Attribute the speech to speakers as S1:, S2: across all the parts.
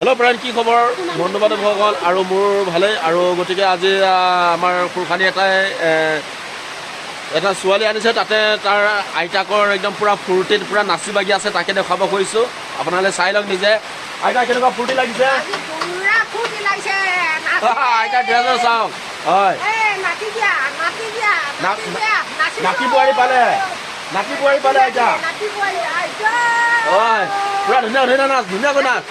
S1: Hello প্ৰাণ কি খবৰ? বন্ধু বান্ধৱসকল আৰু মোৰ ভালেই আৰু গতিকে আজি আমাৰ খুৰখানি এটাই এটা ছোৱালী আনিছে তাতে তাৰ আইতাকৰ একদম পূৰা ফূৰ্তিত পূৰা নাচি বাগি আছে তাকে দেখুৱাব খুজিছোঁ। আপোনালোকে চাই লওক নিজে। আইতা কেনেকুৱা ফূৰ্তি লাগিছে? আইতা ড্ৰেছৰ চাওক। হয়।
S2: এই নাচি দিয়া নাচি দিয়া
S1: না-
S2: নাচি
S1: নাতি বোৱাৰী পালে। নাতি বোৱাৰী পালে আইতা।
S2: আইতা।
S1: হয়। পূৰা ধুনীয়া ধুনীয়া নাচ ধুনীয়াকৈ নাচ।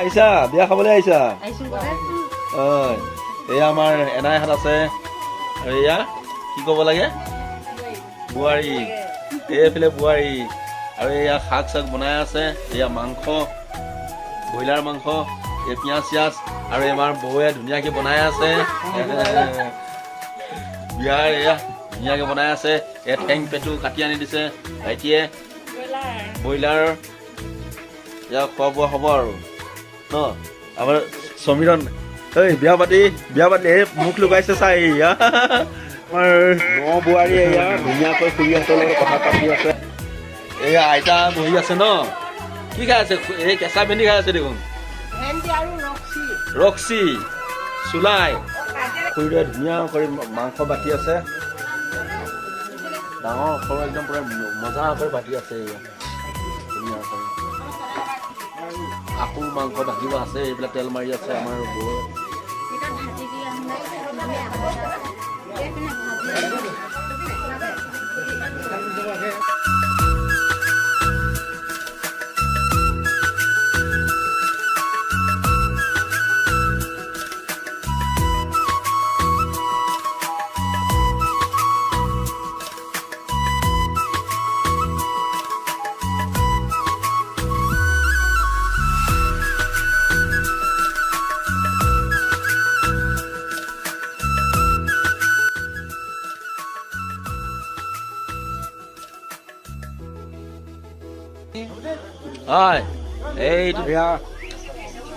S1: আহিছা বিয়া খাবলৈ আহিছা। হয়। এয়া আমাৰ এনাইহাত আছে। আৰু এয়া কি ক'ব লাগে? বোৱাৰী। এইফালে বোৱাৰী। আৰু এয়া শাক চাক বনাই আছে। এয়া মাংস ব্ৰইলাৰ মাংস এই পিঁয়াজ চিয়াজ আৰু আমাৰ বৌয়ে ধুনীয়াকৈ বনাই আছে। বিয়াৰ এয়া ধুনীয়াকৈ বনাই আছে। এয়া ঠেং পেটু কাটি আনি দিছে ভাইটিয়ে। ব্ৰইলাৰ। এয়া খোৱা বোৱা হ'ব আৰু। ন আমাৰ সমীৰণ। ঐ বিয়া পাতি বিয়া পাতি এই মুখ লুকাইছে চাই এয়া আমাৰ ন বোৱাৰী এয়া ধুনীয়াকৈ খুৰীহঁতৰ লগত কথা পাতি আছে। এয়া আইতা বহি আছে ন? কি খাই আছে? এই কেঁচা ভেন্দি খাই আছে দেখোন।
S2: ৰক্সি।
S1: ৰক্সি চুলাই। খুৰীৰে ধুনীয়া কৰি মাংস বাতি আছে। ডাঙৰ সৰু একদম পূৰা মজা কৰি বাতি আছে এয়া আকৌ মাংস ভাজিব আছে এইবিলাক তেল মাৰি আছে আমাৰ হয়। এইটো বিয়া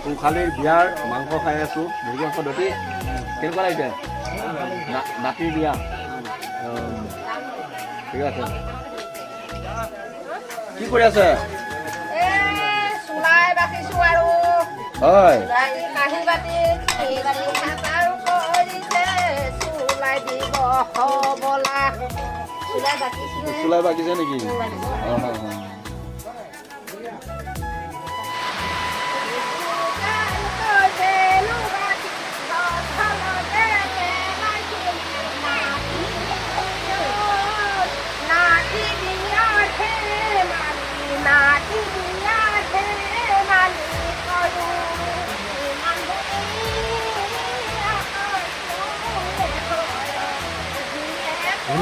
S1: সোঁশালীৰ বিয়াৰ মাংস খাই আছোঁ মুৰ্গী মাংস ধতি। কেনেকুৱা লাগিছে? না- নাতিৰ বিয়া। ঠিক আছে। কি কৰি আছে?
S2: চুলাই বাকিছো
S1: হয়।
S2: চুলাই কাঁহী বাতি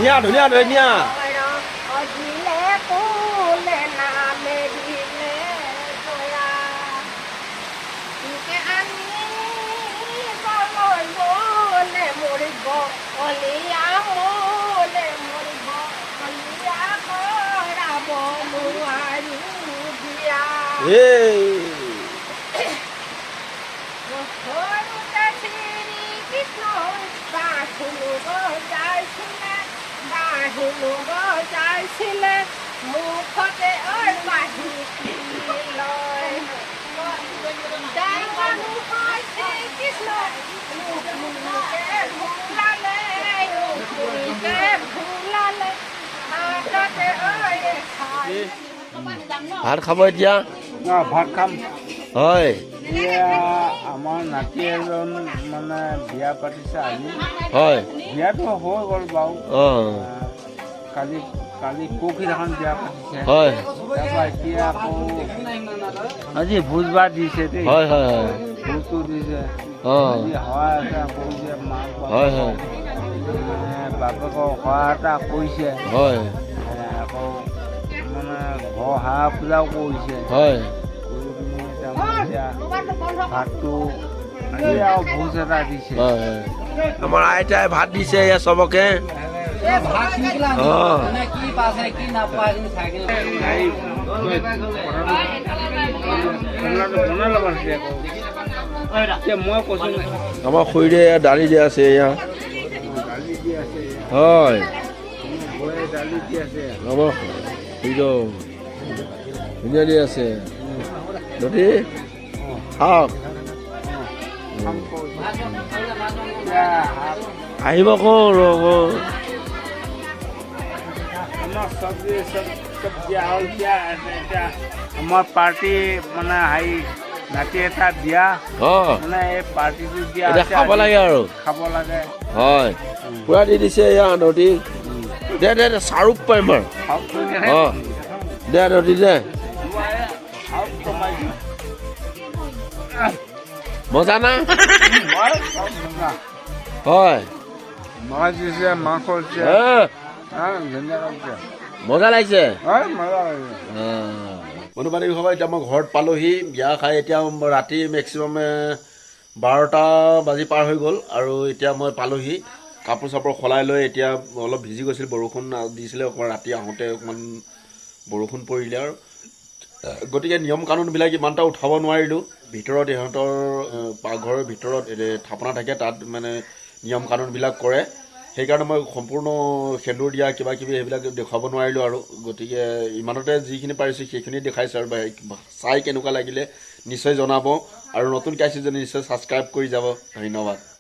S2: ညတို့
S1: ည
S2: တို့ညဟေး বাহিনী বজাইছিলে মুখতে ঐ বাহি লয় জয় মানুহ শ্ৰীকৃষ্ণ ভুলালে ভুলালে হাততে
S1: ভাত খাব এতিয়া?
S3: না ভাত খাম।
S1: হয়।
S3: এতিয়া আমাৰ নাতি এজন মানে বিয়া পাতিছে আজি।
S1: হয়।
S3: বিয়াটো হৈ গ'ল বাৰু। কালি কালি পৰহিদিনাখন বিয়া পাতিছে।
S1: হয়।
S3: তাৰপৰা এতিয়া আকৌ আজি ভোজ ভাত দিছে দেই।
S1: হয় হয় হয়।
S3: ভোজটো দিছে।
S1: অঁ
S3: আজি সহায় আছে আকৌ যে মাছ
S1: হয় হয়।
S3: এ, বাপেকক সহায়তা কৰিছে
S1: হয়।
S3: এ, আকৌ মানে ঘৰ হাঁহ পূজাও কৰিছে।
S1: হয়।
S3: কৰি পিনি তাৰমানে এতিয়া ভাতটো আনি আৰু ভোজ এটা দিছে।
S1: হয় হয়। আমাৰ আইতাই ভাত দিছে এয়া চবকে।
S3: আকৌ।
S1: আমাৰ খুৰীৰে দালি দিয়া আছে এয়া। হয়। আমাৰ ধুনীয়া দি আছে। যদি খাওক। আহিব কওঁ ৰ'ব।
S3: আমাৰ চব্জি চব চব দিয়া হ'ল এতিয়া এতিয়া আমাৰ পাৰ্টি মানে হেৰি নাতি এটা বিয়া।
S1: অঁ।
S3: মানে এই পাৰ্টিটো দিয়া
S1: খাব। লাগে আৰু।
S3: খাব লাগে।
S1: হয়। পূৰা দি দিছে এয়া নদী দে দে দে চাৰুপ পাৰিম আৰু।
S3: খাওক বুলিহে।
S1: অঁ। দে নদী দে। মজা না। হয়।
S3: মাছ দিছে মাংস দিছে
S1: মজা লাগিছে? বন্ধু বান্ধৱী সবাই এতিয়া মই ঘৰত পালোহি বিয়া খাই এতিয়া ৰাতি মেক্সিমাম বাৰটা বাজি পাৰ হৈ গ'ল আৰু এতিয়া মই পালোহি। কাপোৰ চাপোৰ সলাই লৈ এতিয়া অলপ ভিজি গৈছিল বৰষুণ দিছিলে অকণমান ৰাতি আহোঁতে অকণমান বৰষুণ পৰিলে আৰু। গতিকে নিয়ম কানুনবিলাক ইমান এটা উঠাব নোৱাৰিলোঁ। ভিতৰত ইহঁতৰ পাকঘৰৰ ভিতৰত থাপনা থাকে তাত মানে নিয়ম কানুনবিলাক কৰে। সেইকাৰণে মই সম্পূৰ্ণ সেন্দুৰ দিয়া কিবা কিবি সেইবিলাক দেখুৱাব নোৱাৰিলোঁ আৰু। গতিকে ইমানতে যিখিনি পাৰিছোঁ সেইখিনি দেখাইছোঁ আৰু চাই কেনেকুৱা লাগিলে নিশ্চয় জনাব। আৰু নতুনকৈ আহিছে যদি নিশ্চয় ছাবস্ক্ৰাইব কৰি যাব। ধন্যবাদ।